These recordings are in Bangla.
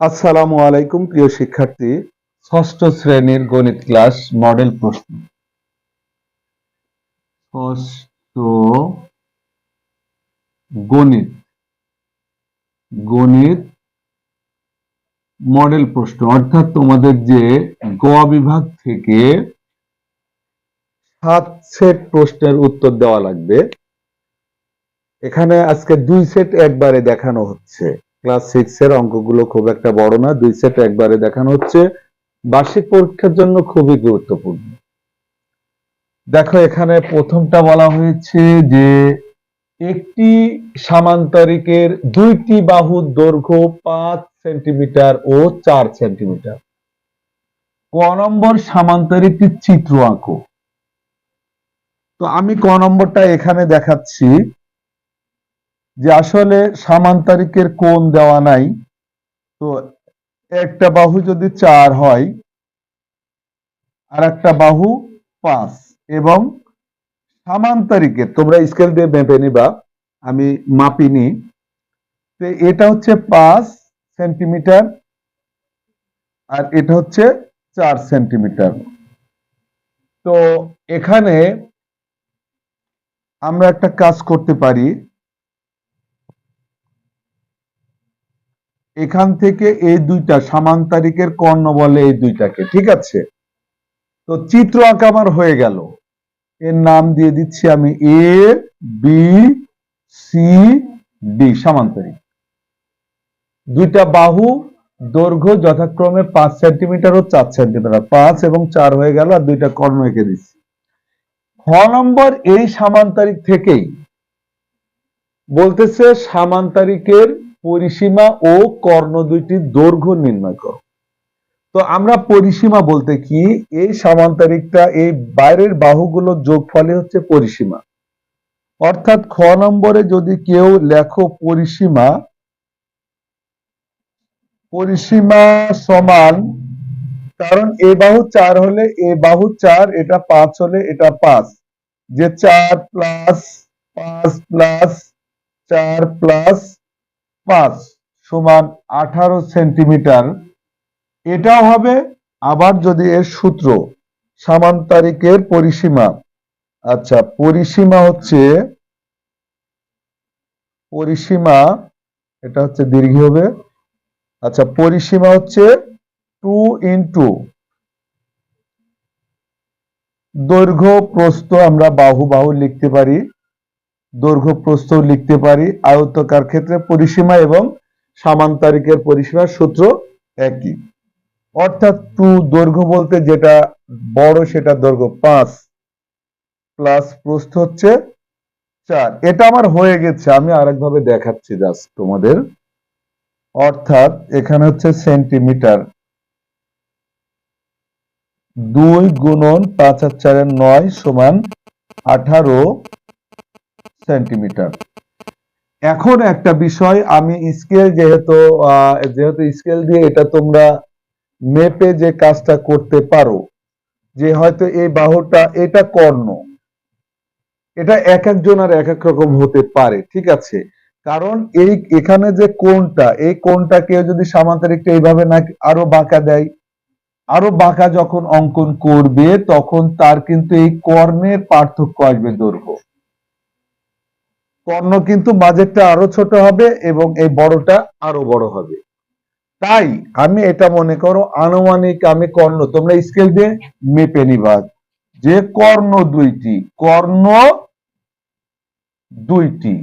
আসসালামু আলাইকুম, প্রিয় শিক্ষার্থী। ষষ্ঠ শ্রেণির গণিত ক্লাস মডেল প্রশ্ন। ষষ্ঠ গণিত। গণিত মডেল প্রশ্ন। অর্থাৎ তোমাদের যে গ বিভাগ থেকে সাত সেট প্রশ্নের উত্তর দেওয়া লাগবে। এখানে আজকে দুই সেট একবারে দেখানো হচ্ছে। ক্লাস সিক্স এর অঙ্কগুলো খুব একটা বড় না, দুই সেট একবারে দেখানো হচ্ছে। বার্ষিক পরীক্ষার জন্য খুবই গুরুত্বপূর্ণ। দেখো, এখানে প্রথমটা বলা হয়েছে যে একটি সামান্তরিকের দুইটি বাহুর দৈর্ঘ্য পাঁচ সেন্টিমিটার ও চার সেন্টিমিটার। ক নম্বর সামান্তরিকটির চিত্র আঁকো। তো আমি ক নম্বরটা এখানে দেখাচ্ছি। যে আসলে সামান্তরিকের কোণ দেওয়া নাই, তো একটা বাহু যদি চার হয় আর একটা বাহু পাঁচ, এবং সামান্তরিকের তোমরা স্কেল দিয়ে মেপে নিবা, আমি মাপিনি, তো এটা হচ্ছে পাঁচ সেন্টিমিটার, আর এটা হচ্ছে চার সেন্টিমিটার। তো এখানে আমরা একটা কাজ করতে পারি এখান থেকে এই দুইটা সামান্তরিকের কর্ণ বলে এই দুইটাকে, ঠিক আছে? তো চিত্র আঁকা আমার হয়ে গেল। এর নাম দিয়ে দিচ্ছি আমি এ বি সি ডি সামান্তরিক দুইটা বাহু দৈর্ঘ্য যথাক্রমে পাঁচ সেন্টিমিটার ও চার সেন্টিমিটার। পাঁচ এবং চার হয়ে গেল আর দুইটা কর্ণ এঁকে দিচ্ছি। খ নম্বর, এই সামান্তরিক থেকেই বলতেছে সামান্তরিকের পরিসীমা ও কর্ণ দুইটির দৈর্ঘ্য নির্ণয় করো। তো আমরা পরিসীমা বলতে কি? এই সামান্তরিকটা এই বাইরের বাহুগুলো যোগফলে হচ্ছে পরিসীমা। অর্থাৎ খ নম্বরে যদি কেউ লেখো পরিসীমা পরিসীমা সমান, কারণ এ বাহু চার হলে এ বাহু চার, এটা পাঁচ হলে এটা পাঁচ। যে চার প্লাস পাঁচ প্লাস চার প্লাস পাঁচ সমান আঠারো সেন্টিমিটার। এটাও হবে আবার যদি এর সূত্র সামান্তরিকের পরিসীমা। আচ্ছা পরিসীমা হচ্ছে, পরিসীমা, এটা হচ্ছে দীর্ঘ হবে। আচ্ছা পরিসীমা হচ্ছে টু ইন্টু। দৈর্ঘ্য প্রস্থ আমরা বাহু বাহু লিখতে পারি। দৈর্ঘ্য প্রস্থ লিখতে পারি আয়তকার ক্ষেত্রে পরিসীমা এবং সামান্তরিকের পরিসীমার সূত্র একই। অর্থাৎ টু দৈর্ঘ্য বলতে যেটা বড় সেটা দৈর্ঘ্য পাঁচ, প্লাস প্রস্থ হচ্ছে চার। এটা আমার হয়ে গেছে, আমি আরেকভাবে দেখাচ্ছি জাস্ট তোমাদের। অর্থাৎ এখানে হচ্ছে সেন্টিমিটার। দুই গুণন পাঁচ আর চারের নয় সমান আঠারো সেন্টিমিটার এখন একটা বিষয়, আমি স্কেল যেহেতু যেহেতু স্কেল দিয়ে এটা তোমরা মেপে যে কাজটা করতে পারো, যে হয়তো এই বাহুটা, এটা কর্ণ। এটা এক একজন আর এক এক রকম হতে পারে, ঠিক আছে? কারণ এই, এখানে যে কোনটা এই কোনটা কেউ যদি সামান্তরিকটা এইভাবে না, আরও বাঁকা দেয়, আরও বাঁকা যখন অঙ্কন করবে, তখন তার কিন্তু এই কর্ণের পার্থক্য আসবে দৈর্ঘ্য। কর্ণ কিন্তু মাঝেরটা আরও ছোট হবে এবং এই বড়টা আরও বড় হবে। তাই আমি এটা মনে করো আনুমানিক আমি কর্ণ তোমরা স্কেল দিয়ে মেপে নিবা। যে কর্ণ দুইটি কর্ণ দুইটি।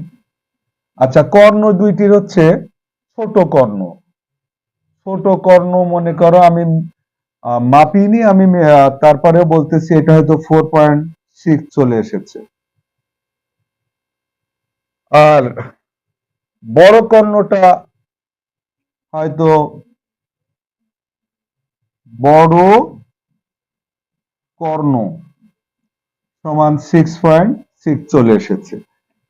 আচ্ছা কর্ণ দুইটির হচ্ছে ছোট কর্ণ। ছোট কর্ণ মনে করো আমি মাপিনি আমি আহ, তারপরেও বলতেছি এটা হয়তো ফোর পয়েন্ট সিক্স চলে এসেছে। আর বড় কর্ণটা হয়তো বড় কর্ণ সমান সিক্স পয়েন্ট সিক্স চলে এসেছে।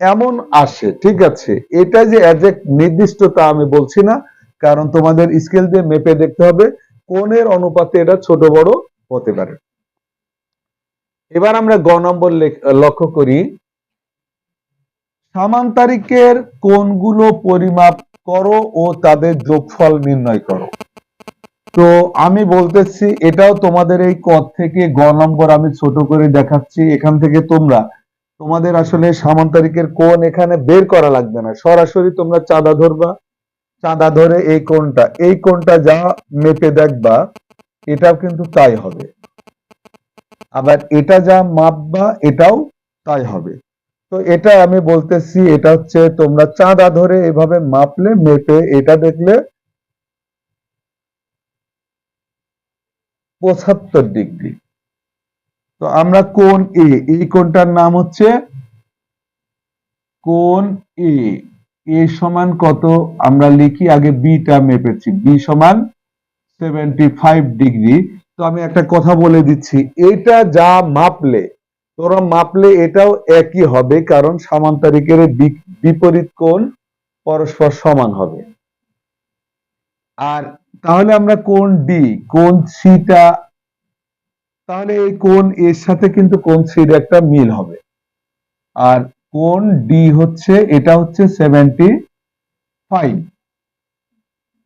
এমন আসে, ঠিক আছে? এটা যে একজ্যাক্ট নির্দিষ্ট তা আমি বলছি না, কারণ তোমাদের স্কেল দিয়ে মেপে দেখতে হবে, কোণের অনুপাতে এটা ছোট বড় হতে পারে। এবার আমরা গ নম্বর লক্ষ্য করি। সামান্তরিকের কোণগুলো পরিমাপ করো ও তাদের যোগফল নির্ণয় করো। তো আমি বলতেছি, এটাও তোমাদের এই কদ থেকে গ নম্বর আমি ছোট করে দেখাচ্ছি। এখান থেকে তোমরা, তোমাদের আসলে সামান্তরিকের কোণ এখানে বের করা লাগবে না। সরাসরি তোমরা চাঁদা ধরবা। চাঁদা ধরে এই কোণটা এই কোণটা যা মেপে দেখবা, এটাও কিন্তু তাই হবে। আবার এটা যা মাপবা, এটাও তাই হবে। তো এটা আমি বলতেছি, এটা হচ্ছে তোমরা চাঁদা ধরে এভাবে মাপলে, মেপে এটা দেখলে পঁচাত্তর ডিগ্রি। তো আমরা কোন এ এই কোণটার নাম হচ্ছে কোন এ এ সমান কত? আমরা লিখি আগে বিটা মেপেছি। বি সমান সেভেন্টি ফাইভ ডিগ্রি। তো আমি একটা কথা বলে দিচ্ছি, এটা যা মাপলে তোরা মাপলে এটাও একই হবে, কারণ সামান্তরিকের বিপরীত কোণ পরস্পর সমান হবে। আর তাহলে আমরা কোন ডি কোণ সিটা তাহলে এই কোণ এর সাথে কিন্তু কোন সির একটা মিল হবে। আর কোন ডি হচ্ছে, এটা হচ্ছে সেভেন্টি ফাইভ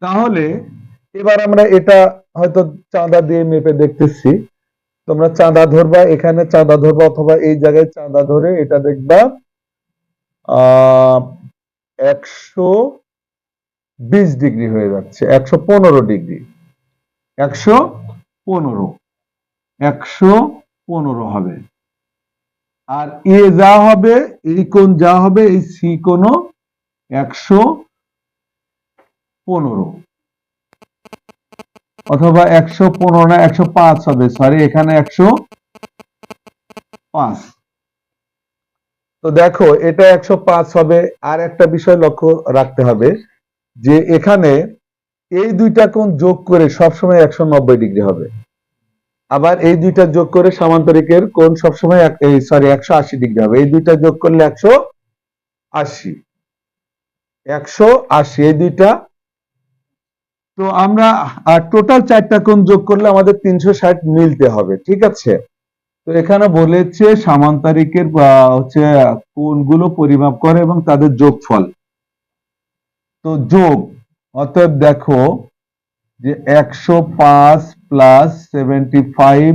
তাহলে এবার আমরা এটা হয়তো চাঁদা দিয়ে মেপে দেখতেছি। তোমরা চাঁদা ধরবা, এখানে চাঁদা ধরবা অথবা এই জায়গায় চাঁদা ধরে এটা দেখবা একশো বিশ ডিগ্রি হয়ে যাচ্ছে, একশো পনেরো ডিগ্রি, একশো পনেরো একশো পনেরো হবে। আর এ যা হবে, এই কোণ যা হবে, এই সি কোণ একশো পনেরো। অথবা একশো পনেরো না, একশো পাঁচ হবে সরি এখানে একশো পাঁচ। তো দেখো, এটা একশো পাঁচ হবে, আর একটা বিষয় লক্ষ্য রাখতে হবে যে এখানে এই দুইটা কোণ যোগ করে সবসময় একশো নব্বই ডিগ্রি হবে। আবার এই দুইটা যোগ করে সামান্তরিকের কোণ সবসময় সরি একশো আশি ডিগ্রি হবে। এই দুইটা যোগ করলে একশো আশি। একশো আশি, এই দুইটা তো আমরা টোটাল চারটা কোণ যোগ করলে আমাদের তিনশো ষাট মিলতে হবে, ঠিক আছে? তো এখানে বলেছে সামান্তরিকের হচ্ছে কোণগুলো পরিমাপ করে এবং তাদের যোগফল। তো যোগ, অতএব দেখো যে একশো পাঁচ প্লাস সেভেন্টি ফাইভ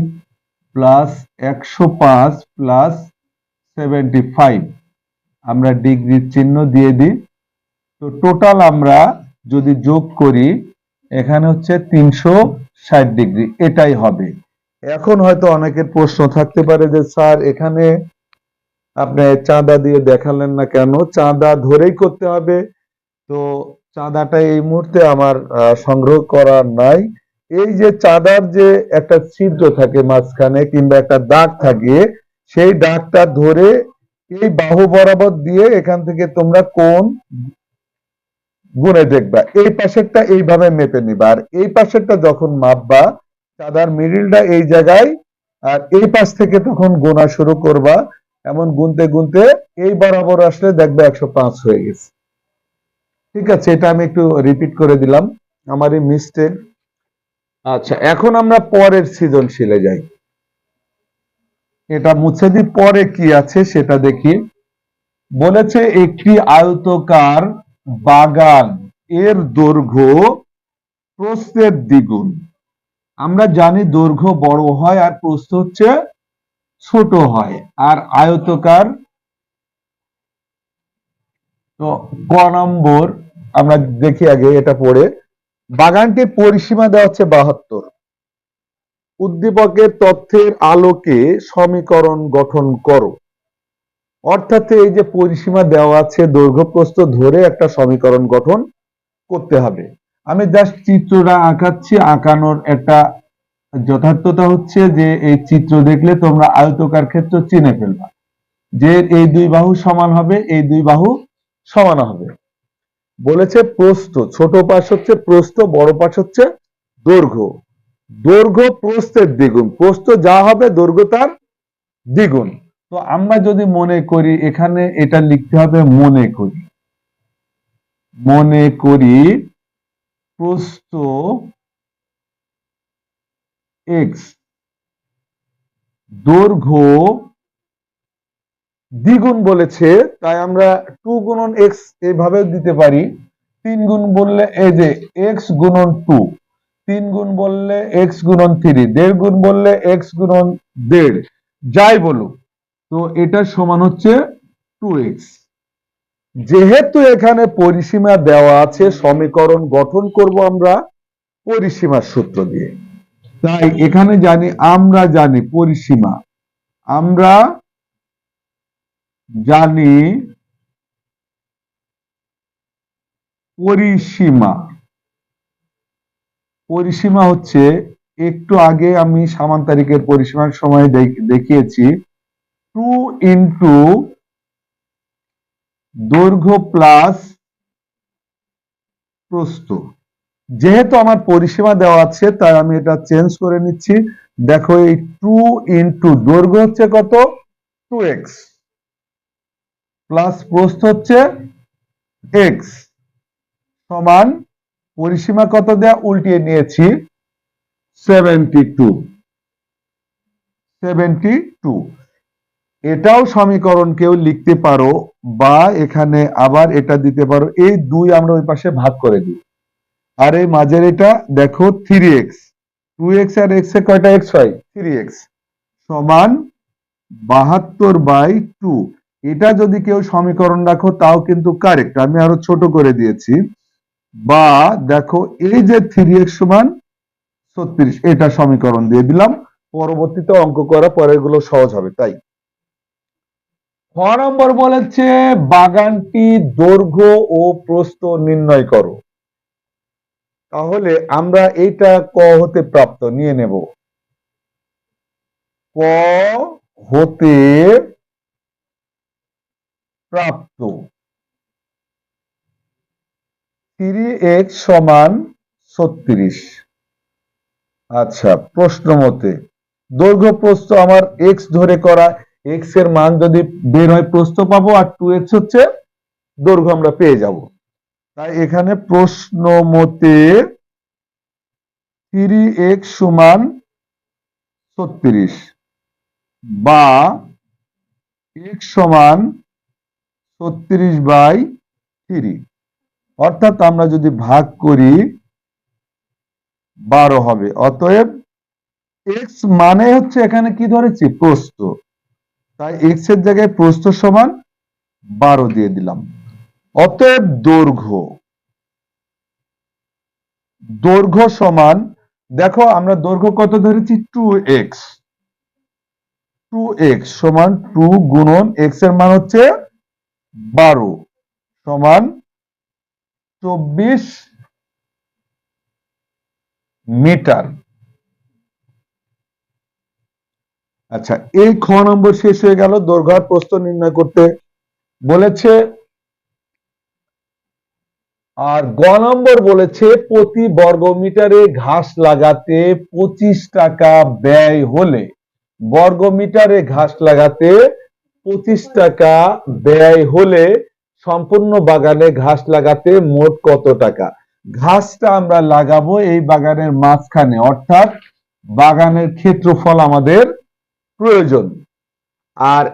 প্লাস একশো পাঁচ প্লাস সেভেন্টি ফাইভ আমরা ডিগ্রির চিহ্ন দিয়ে দিই। তো টোটাল আমরা যদি যোগ করি এখানে হচ্ছে তিনশো ষাট ডিগ্রি, এটাই হবে। এখন হয়তো অনেকের প্রশ্ন থাকতে পারে যে, স্যার, এখানে আপনি চাঁদা দিয়ে দেখালেন না কেন? চাঁদা ধরেই করতে হবে। তো চাঁদাটা এই মুহূর্তে আমার সংগ্রহ করা নাই। এই যে চাঁদার যে একটা ছিদ্র থাকে মাঝখানে কিংবা একটা দাগ থাকে, সেই দাগটা ধরে এই বাহু বরাবর দিয়ে এখান থেকে তোমরা কোন গুনে দেখবা। এই পাশেরটা এইভাবে মেপে নিবা। আর এই পাশেরটা যখন মাপবা চাঁদার মিডিলটা এই জায়গায়, আর এই পাশ থেকে তখন গোনা শুরু করবা। এমন গুনতে গুনতে এই বরাবর আসলে দেখবে একশো পাঁচ হয়ে গেছে। ঠিক আছে, এটা আমি একটু রিপিট করে দিলাম। আমার এই মিস্টেক আচ্ছা এখন আমরা পরের সৃজনশীলে যাই। এটা মুছে দিই। পরে কি আছে সেটা দেখি। বলেছে একটি আয়তকার বাগান এর দৈর্ঘ্য প্রস্থের দ্বিগুণ। আমরা জানি দৈর্ঘ্য বড় হয় আর প্রস্থ হচ্ছে ছোট হয়। আর আয়তকার তো ক নম্বর, আমরা দেখি আগে এটা পড়ে। বাগানটির পরিসীমা দেওয়া হচ্ছে বাহাত্তর। উদ্দীপকের তথ্যের আলোকে সমীকরণ গঠন করো। অর্থাৎ এই যে পরিসীমা দেওয়া আছে দৈর্ঘ্য প্রস্থ ধরে একটা সমীকরণ গঠন করতে হবে। আমি জাস্ট চিত্রটা আঁকাচ্ছি, আঁকানোর একটা যথার্থতা হচ্ছে যে এই চিত্র দেখলে তোমরা আয়তকার ক্ষেত্র চিনে ফেলবা। যে এই দুই বাহু সমান হবে, এই দুই বাহু সমান হবে। বলেছে প্রস্থ, ছোট পাশ হচ্ছে প্রস্থ, বড় পাশ হচ্ছে দৈর্ঘ্য। দৈর্ঘ্য প্রস্থের দ্বিগুণ, প্রস্থ যা হবে দৈর্ঘ্য তার দ্বিগুণ। তো আমরা যদি মনে করি, এখানে এটা লিখতে হবে মনে করি। মনে করি প্রস্থ এক্স দৈর্ঘ্য দ্বিগুণ বলেছে, তাই আমরা টু গুণন এক্স এইভাবে দিতে পারি। তিন গুণ বললে এই যে এক্স গুণন টু তিন গুণ বললে এক্স গুণন থ্রি দেড় গুণ বললে এক্স গুণন দেড়, যাই বলুক। তো এটা সমান হচ্ছে টু এক্স যেহেতু এখানে পরিসীমা দেওয়া আছে, সমীকরণ গঠন করব আমরা পরিসীমার সূত্র দিয়ে। তাই এখানে জানি, আমরা জানি পরিসীমা। আমরা জানি পরিসীমা। পরিসীমা হচ্ছে, একটু আগে আমি সামান্তরিকের পরিসীমার সময় দেখ- দেখিয়েছি। টু ইন্টু দৈর্ঘ্য প্লাস প্রস্থ। যেহেতু আমার পরিসীমা দেওয়া আছে, তাই আমি এটা চেঞ্জ করে নিচ্ছি। দেখো এই টু ইন্টু দৈর্ঘ্য হচ্ছে কত? টু এক্স প্লাস প্রস্থ হচ্ছে এক্স সমান পরিসীমা কত দেয়া? উল্টিয়ে নিয়েছি সেভেন্টি টু সেভেন্টি টু এটাও সমীকরণ কেউ লিখতে পারো বা এখানে আবার এটা দিতে পারো। এই দুই আমরা ওই পাশে ভাগ করে দিই। আর এই মাঝের এটা দেখো থ্রি এক্স টু এক্স আর এক্স এ কয়টা এক্স হয়? থ্রি এক্স সমান বাহাত্তর বাই টু এটা যদি কেউ সমীকরণ রাখো, তাও কিন্তু কারেক্ট আমি আরও ছোট করে দিয়েছি। বা দেখো এই যে থ্রি এক্স সমান ছত্রিশ, এটা সমীকরণ দিয়ে দিলাম। পরবর্তীতে অঙ্ক করা পরে এগুলো সহজ হবে, তাই। খ নম্বর বলেছে, বাগানটি দৈর্ঘ্য ও প্রস্থ নির্ণয় করো। তাহলে আমরা এইটা ক হতে প্রাপ্ত, নিয়ে নেব। ক হতে প্রাপ্ত। থ্রি এক্স সমান ছত্রিশ। আচ্ছা প্রশ্ন মতে, দৈর্ঘ্য প্রস্থ আমার এক্স ধরে করা এক্সের মান যদি বের হয় প্রস্থ পাবো আর টু এক্স হচ্ছে দৈর্ঘ্য আমরা পেয়ে যাব। তাই এখানে প্রশ্ন মতে থ্রি এক্স সমান ছত্রিশ বা এক্স সমান ছত্রিশ বাই থ্রি অর্থাৎ আমরা যদি ভাগ করি বারো হবে। অতএব এক্স মানে হচ্ছে এখানে কি ধরেছি? প্রস্থ। তাই এক্সের জায়গায় প্রস্থ সমান বারো দিয়ে দিলাম। অতএব দৈর্ঘ্য দৈর্ঘ্য সমান, দেখো আমরা দৈর্ঘ্য কত ধরেছি? টু এক্স টু এক্স সমান টু গুণন এক্সের মান হচ্ছে বারো সমান চব্বিশ মিটার। আচ্ছা এই খ নম্বর শেষ হয়ে গেল দৈর্ঘ্য আর প্রস্থ নির্ণয় করতে বলেছে। আর গ নম্বর বলেছে, প্রতি বর্গ মিটারে ঘাস লাগাতে পঁচিশ টাকা ব্যয় হলে বর্গ মিটারে ঘাস লাগাতে পঁচিশ টাকা ব্যয় হলে সম্পূর্ণ বাগানে ঘাস লাগাতে মোট কত টাকা? ঘাসটা আমরা লাগাবো এই বাগানের মাঝখানে, অর্থাৎ বাগানের ক্ষেত্রফল আমাদের প্রয়োজন। আর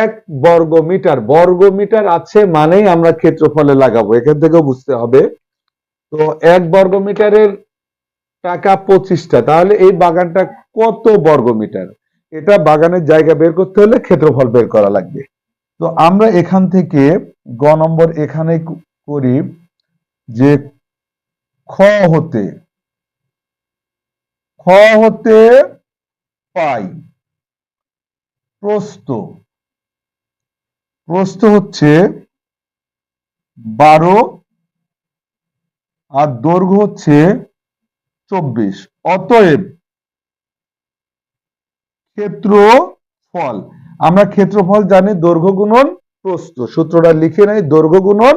এক বর্গ মিটার বর্গ মিটার আছে মানেই আমরা ক্ষেত্রফলে লাগাবো, এখান থেকেও বুঝতে হবে। তো এক বর্গ মিটারের টাকা পঁচিশটা, তাহলে এই বাগানটা কত বর্গ মিটার এটা বাগানের জায়গা বের করতে হলে ক্ষেত্রফল বের করা লাগবে। তো আমরা এখান থেকে গ নম্বর এখানে করি যে খ হতে খ হতে পাই। প্রস্থ। প্রস্থ হচ্ছে বারো আর দৈর্ঘ্য হচ্ছে চব্বিশ। অতএব ক্ষেত্রফল, আমরা ক্ষেত্রফল জানি দৈর্ঘ্য গুণন প্রস্থ। সূত্রটা লিখে নাই, দৈর্ঘ্য গুণন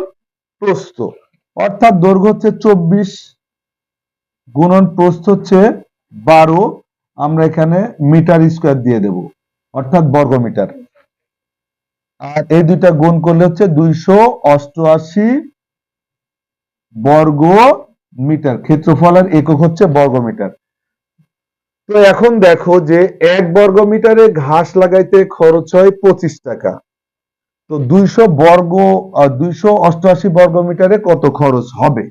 প্রস্থ। অর্থাৎ দৈর্ঘ্য হচ্ছে চব্বিশ, গুণন প্রস্থ হচ্ছে বারো। আমরা এখানে মিটার স্কোয়ার দিয়ে দেব। অর্থাৎ বর্গ মিটার আর এই দুইটা গুণ করলে হচ্ছে দুইশো অষ্টআশি বর্গ মিটার ক্ষেত্রফলের একক হচ্ছে বর্গ মিটার তো এখন দেখো যে এক বর্গ মিটারে ঘাস লাগাইতে খরচ হয় পঁচিশ টাকা। তো দুইশো বর্গ দুইশো অষ্টআশি বর্গ মিটারে কত খরচ হবে?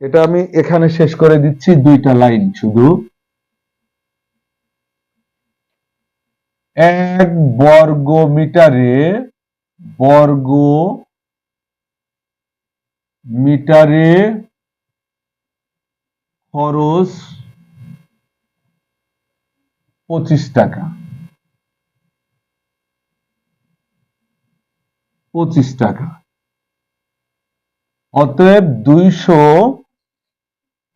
এটা আমি এখানে শেষ করে দিচ্ছি দুইটা লাইন শুধু। এক বর্গ মিটারে বর্গ মিটারে খরচ পঁচিশ টাকা। পঁচিশ টাকা। অতএব দুইশো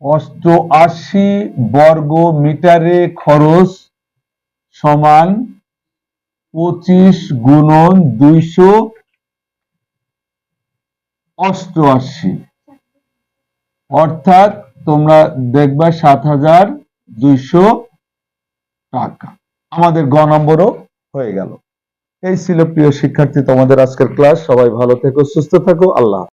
অষ্টআশি বর্গ মিটারে খরচ সমান পঁচিশ গুণন দুইশো অষ্টআশি। অর্থাৎ তোমরা দেখবা সাত হাজার দুইশো টাকা। আমাদের গ নম্বরও হয়ে গেল। এই ছিল প্রিয় শিক্ষার্থী তোমাদের আজকের ক্লাস। সবাই ভালো থেকো, সুস্থ থাকো। আল্লাহ।